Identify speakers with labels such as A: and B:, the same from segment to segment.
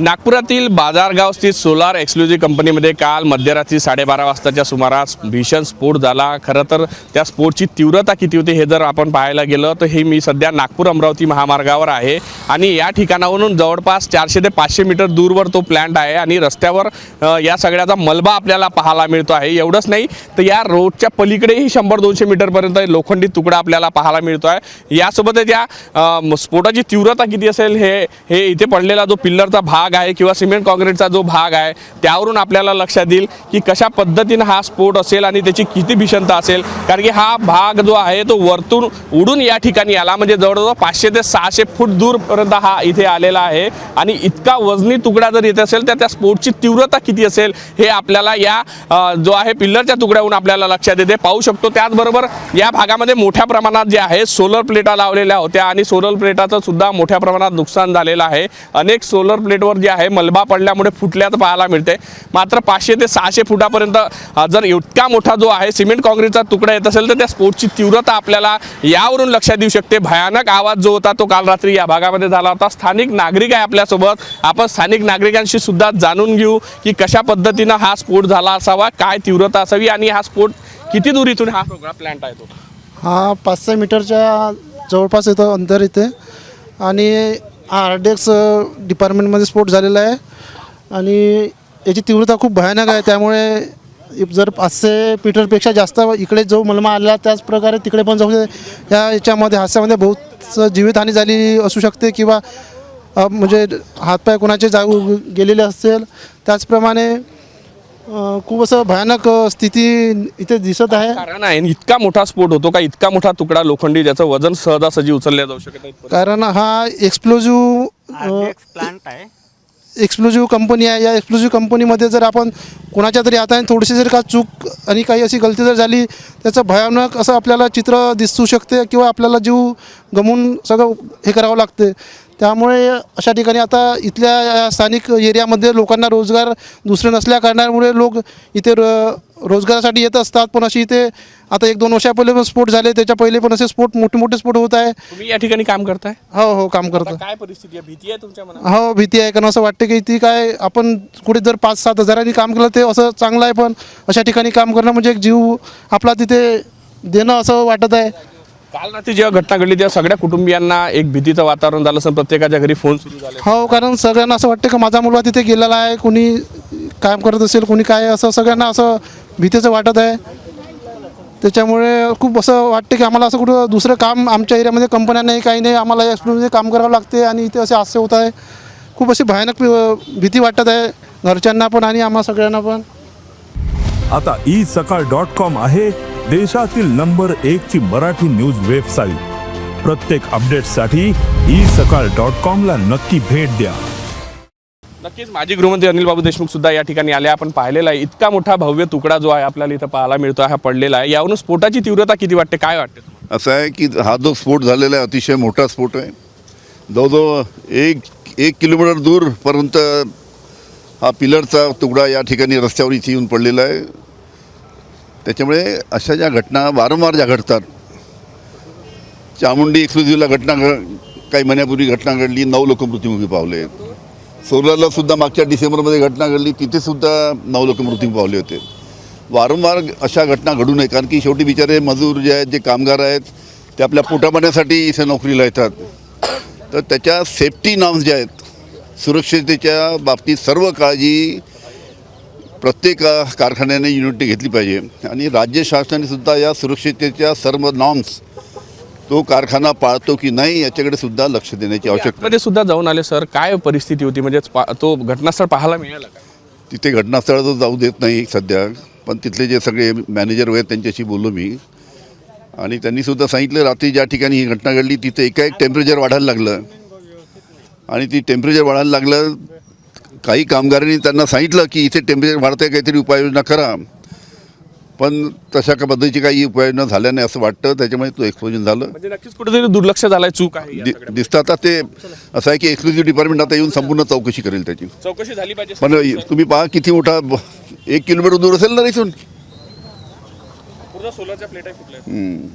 A: नागपुरातील बाजारगाव स्थित solar exclusive कंपनीमध्ये काल मध्यरात्री साडेबारा वाजताच्या सुमारास भीषण स्फोट झाला. खरं तर त्या स्फोटची तीव्रता किती होती हे जर आपण पाहायला गेलं तर हे मी सध्या नागपूर अमरावती महामार्गावर आहे. आणि या ठिकाणावरून जवळपास चारशे ते पाचशे मीटर दूरवर तो प्लॅन्ट आहे आणि रस्त्यावर या सगळ्याचा मलबा आपल्याला पाहायला मिळतो आहे. एवढंच नाही तर या रोडच्या पलीकडेही शंभर दोनशे मीटरपर्यंत लोखंडी तुकडा आपल्याला पाहायला मिळतो आहे. यासोबतच या स्फोटाची तीव्रता किती असेल हे हे इथे पडलेला जो पिल्लरचा भाग आहे किंवा सिमेंट कॉन्क्रीटचा जो भाग आहे त्यावरून आपल्याला लक्षात येईल की कशा पद्धतीनं हा स्फोट असेल आणि त्याची किती भीषणता असेल. कारण की हा भाग जो आहे तो वरतून उडून या ठिकाणी आला. म्हणजे जवळजवळ पाचशे ते सहाशे फूट दूरपर्यंत हा इथे आलेला आहे. आणि इतका वजनी तुकडा जर येत असेल तर त्या स्फोटची तीव्रता किती असेल हे आपल्याला या जो आहे पिल्लरच्या तुकड्याहून आपल्याला लक्षात येते. पाहू शकतो त्याचबरोबर या भागामध्ये मोठ्या प्रमाणात जे आहे सोलर प्लेटा लावलेल्या होत्या. आणि सोलर प्लेटाचं सुद्धा मोठ्या प्रमाणात नुकसान झालेलं आहे. अनेक सोलर प्लेटवर जे आहे मलबा पडल्यामुळे फुटल्याचं पाहायला मिळते. मात्र पाचशे ते सहाशे फुटापर्यंत जर इतका मोठा जो आहे सिमेंट काँक्रीटचा तुकडा येत असेल तर त्या स्फोटची तीव्रता आपल्याला यावरून लक्षात येऊ शकते. भयानक आवाज जो होता तो काल रात्री या भागामध्ये झाला होता. स्थानिक नागरिक आहे आपल्यासोबत. आपण स्थानिक नागरिकांशी सुद्धा जाणून घेऊ की कशा पद्धतीनं हा स्फोट झाला असावा काय तीव्रता असावी आणि हा स्फोट किती दूर इथून हा सगळा प्लॅन्ट आहे तो?
B: हा पाच सहा मीटरच्या जवळपास येतो अंतर इथे. आणि आर डी एक्स डिपार्टमेंटमध्ये स्फोट झालेला आहे. आणि याची तीव्रता खूप भयानक आहे. त्यामुळे जर पाचशे मीटरपेक्षा जास्त इकडे जो मलमा आला त्याच प्रकारे तिकडे पण जाऊ शकते. या याच्यामध्ये हास्यामध्ये बहुत जीवितहानी झाली असू शकते किंवा म्हणजे हातपाय कोणाचे जाऊ गेलेले असेल त्याचप्रमाणे खूप असं भयानक स्थिती इथे दिसत आहे.
A: कारण आहे इतका मोठा स्फोट होतो का इतका मोठा तुकडा लोखंडी ज्याचं वजन सहजासहजी उचलल्या जाऊ शकत नाही.
B: कारण हा एक्सप्लोजिव्ह
C: प्लांट आहे.
B: एक्सप्लोजिव्ह कंपनी आहे. या एक्सप्लोजिव्ह कंपनीमध्ये जर आपण कोणाच्या तरी हाताने थोडीशी जर का चूक आणि काही अशी गलती जर झाली त्याचं भयानक असं आपल्याला चित्र दिसू शकते किंवा आपल्याला जीव गमवून सगळं हे करावं लागते. त्यामुळे अशा ठिकाणी आता इथल्या या स्थानिक एरियामध्ये लोकांना रोजगार दुसरे नसल्या कारणामुळे लोक इथे र रोजगारासाठी येत असतात. पण अशी इथे आता एक दोन वर्षापहिले पण स्फोट झाले. त्याच्या पहिले पण असे स्फोट मोठे मोठे स्फोट होत आहे.
A: तुम्ही या ठिकाणी काम करताय?
B: हो हो काम करतो.
A: काय परिस्थिती आहे? भीती आहे तुमच्या मनात?
B: हो भीती आहे. कारण असं वाटतं की ती काय आपण कुठे जर पाच सात हजारांनी काम केलं ते असं चांगलं आहे. पण अशा ठिकाणी काम करणं म्हणजे एक जीव आपला तिथे देणं असं वाटत आहे.
A: काल रात्री जेव्हा घटना घडली तेव्हा सगळ्या कुटुंबियांना एक भीतीचं वातावरण झालं असं प्रत्येकाच्या घरी फोन सुरू झाले.
B: हो कारण सगळ्यांना असं वाटतं की माझा मुलगा तिथे गेलेला आहे कोणी काम करत असेल कोणी काय असं सगळ्यांना असं भीतीचं वाटत आहे. त्याच्यामुळे खूप असं वाटतं की आम्हाला असं कुठं दुसरं काम आमच्या एरियामध्ये कंपन्या नाही काही नाही आम्हाला या एक्सप्लोमध्ये काम करावं लागते आणि इथे असे हास्य होत आहे. खूप अशी भयानक भीती वाटत आहे घरच्यांना पण आणि आम्हा सगळ्यांना पण.
D: आता ई सकाळ डॉट कॉम आहे. देशातील नंबर एक ची मराठी न्यूज वेबसाईट. प्रत्येक अपडेटसाठी ई सकाळ डॉट कॉम ला नक्की भेट द्या.
A: नक्कीच माजी गृहमंत्री अनिल बाबू देशमुख सुद्धा या ठिकाणी आले. आपण पाहिलेला आहे इतका मोठा भव्य तुकडा जो आहे आपल्याला इथं पाहायला मिळतो हा पडलेला आहे. यावरून स्फोटाची तीव्रता किती वाटते काय वाटते तुम्हाला?
E: असं आहे की हा जो स्फोट झालेला आहे अतिशय मोठा स्फोट आहे. जवळजवळ एक एक किलोमीटर दूरपर्यंत हा पिलरचा तुकडा या ठिकाणी रस्त्यावर इथे येऊन पडलेला आहे. त्याच्यामुळे अशा ज्या घटना वारंवार ज्या घडतात चामुंडी एक्सक्लुझिव्हला घटना घ काही महिन्यापूर्वी घटना घडली नऊ लोक मृत्युमुखी पावले. सोलारला सुद्धा मागच्या डिसेंबरमध्ये घटना घडली तिथेसुद्धा नऊ लोक मृत्यू पावले होते. वारंवार अशा घटना घडू नये कारण की शेवटी बिचारे मजूर जे आहेत जे कामगार आहेत ते आपल्या पोटापाण्यासाठी इथे नोकरीला येतात. तर त्याच्या सेफ्टी नॉर्म्स ज्या आहेत सुरक्षिततेच्या बाबतीत सर्व काळजी प्रत्येक कारखान्याने युनिटने घेतली पाहिजे. आणि राज्य शासनाने सुद्धा या सुरक्षिततेच्या सर्व नॉर्म्स तो कारखाना पाळतो की नाही याच्याकडे सुद्धा लक्ष देण्याची आवश्यकता
A: मध्ये सुद्धा जाऊन आले सर काय परिस्थिती होती? म्हणजे पा- तो घटनास्थळ पाहायला मिळाला
E: तिथे घटनास्थळ तर जाऊ देत नाही सध्या पण तिथले जे सगळे मॅनेजर वगैरे त्यांच्याशी बोललो मी. आणि त्यांनी सुद्धा सांगितलं रात्री ज्या ठिकाणी ही घटना घडली तिथे एकाएक टेम्परेचर वाढायला लागलं. आणि ती टेम्परेचर वाढायला लागलं काही कामगारांनी त्यांना सांगितलं की इथे टेम्परेचर वाढतंय काहीतरी उपाययोजना करा. पण तशा का पद्धतीची काही उपाययोजना झाल्या नाही असं वाटतं. त्याच्यामुळे तो एक्सप्लोजन झालं.
A: म्हणजे नक्कीच कुठेतरी दुर्लक्ष झालंय चूक आहे.
E: दिसतं आता ते असं आहे की एक्सक्लुझिव्ह डिपार्टमेंट आता येऊन संपूर्ण चौकशी करेल त्याची.
A: चौकशी झाली पाहिजे
E: पण तुम्ही पहा किती मोठा एक किलोमीटर दूर असेल ना इथून.
A: पूर्ण सोलरच्या प्लेटा फुटल्या
E: हम्म.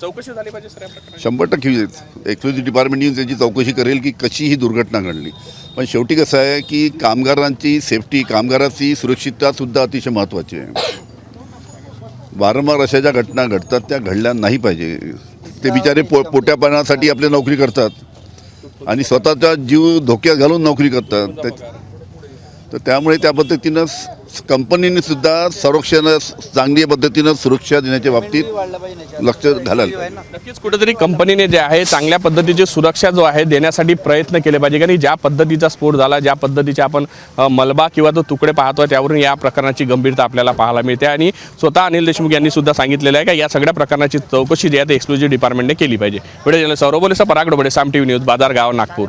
A: चौकशी झाली पाहिजे.
E: शंभर टक्के एक्सक्लुझिव्ह डिपार्टमेंट येऊन त्याची चौकशी करेल की कशी ही दुर्घटना घडली. पण शेवटी कसं आहे की कामगारांची सेफ्टी कामगाराची सुरक्षिततासुद्धा अतिशय महत्त्वाची आहे. वारंवार अशा ज्या घटना घडतात त्या घडल्या नाही पाहिजे. ते बिचारे पो पोट्यापणासाठी आपली नोकरी करतात आणि स्वतःचा जीव धोक्यात घालून नोकरी करतात. त्या- तर त्यामुळे त्या पद्धतीनं कंपनीने सुद्धा संरक्षण चांगल्या पद्धतीनं सुरक्षा देण्याच्या बाबतीत लक्ष घालायला
A: नक्कीच कुठेतरी कंपनीने जे आहे चांगल्या पद्धतीची सुरक्षा जो आहे देण्यासाठी प्रयत्न केले पाहिजे. कारण ज्या पद्धतीचा स्फोट झाला ज्या पद्धतीचे आपण मलबा किंवा तो तुकडे पाहतो त्यावरून या प्रकरणाची गंभीरता आपल्याला पाहायला मिळते. आणि स्वतः अनिल देशमुख यांनी सुद्धा सांगितलेलं आहे का या सगळ्या प्रकरणाची चौकशी जी आहे ते एक्सक्लुझिव्ह डिपार्टमेंटने केली पाहिजे. पुढे Saurabh Bolesa Parag Dobde Saam T V news Bazargaon Nagpur.